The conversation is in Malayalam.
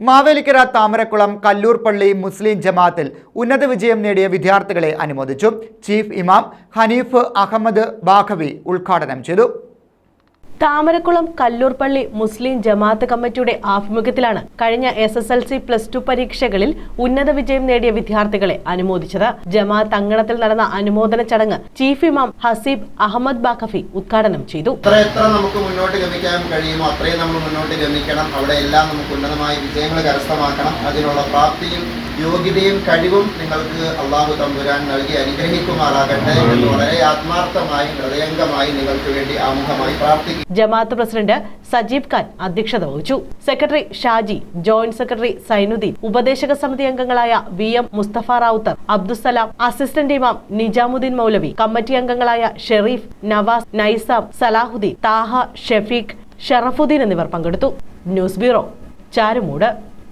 മാവേലിക്കര താമരക്കുളം കല്ലൂർ പള്ളി മുസ്ലിം ജമാഅത്തിൽ ഉന്നത വിജയം നേടിയ വിദ്യാർത്ഥികളെ അനുമോദിച്ചു. ചീഫ് ഇമാം ഹനീഫ് അഹമ്മദ് ബാഖവി ഉദ്ഘാടനം ചെയ്തു. താമരക്കുളം കല്ലൂർപ്പള്ളി മുസ്ലിം ജമാഅത്ത് കമ്മിറ്റിയുടെ ആഭിമുഖ്യത്തിലാണ് കഴിഞ്ഞ S S L C plus two പരീക്ഷകളിൽ ഉന്നത വിജയം നേടിയ വിദ്യാർത്ഥികളെ അനുമോദിച്ചത്. ജമാഅത്ത് അങ്കണത്തിൽ നടന്ന അനുമോദന ചടങ്ങ് ചീഫ് ഇമാം ഹസീബ് അഹമ്മദ് ബാഖഫി ഉദ്ഘാടനം ചെയ്തു. നമുക്ക് മുന്നോട്ട് ഗമിക്കാൻ കഴിയുമോ അത്രയും നമ്മൾ മുന്നോട്ട് ഗമിക്കണം. അവിടെ എല്ലാം നമുക്ക് ഉന്നതമായ വിജയങ്ങൾ കരസ്ഥമാക്കണം. അതിനുള്ള പ്രാപ്തിയും യോഗ്യതയും കഴിവും നിങ്ങൾക്ക് അള്ളാഹു തമ്പുരാൻ നൽകി അനുഗ്രഹിക്കുമാറാകട്ടെ എന്ന് വളരെ ആത്മാർത്ഥമായി ഹൃദയംഗമായി നിങ്ങൾക്ക് വേണ്ടി ആമുഖമായി പ്രാർത്ഥിക്കുന്നു. ജമാഅത്ത് പ്രസിഡന്റ് സജീബ് ഖാൻ അധ്യക്ഷത വഹിച്ചു. Secretary Shaji joint secretary Zainuddin ഉപദേശക സമിതി അംഗങ്ങളായ V M Mustafa Ravuthar Abdussalam assistant ഇമാം നിജാമുദ്ദീൻ മൗലവി കമ്മിറ്റി അംഗങ്ങളായ ഷെറീഫ് നവാസ് നൈസാം സലാഹുദ്ദീൻ താഹ ഷെഫീഖ് ഷറഫുദ്ദീൻ എന്നിവർ പങ്കെടുത്തു. News bureau Charummood.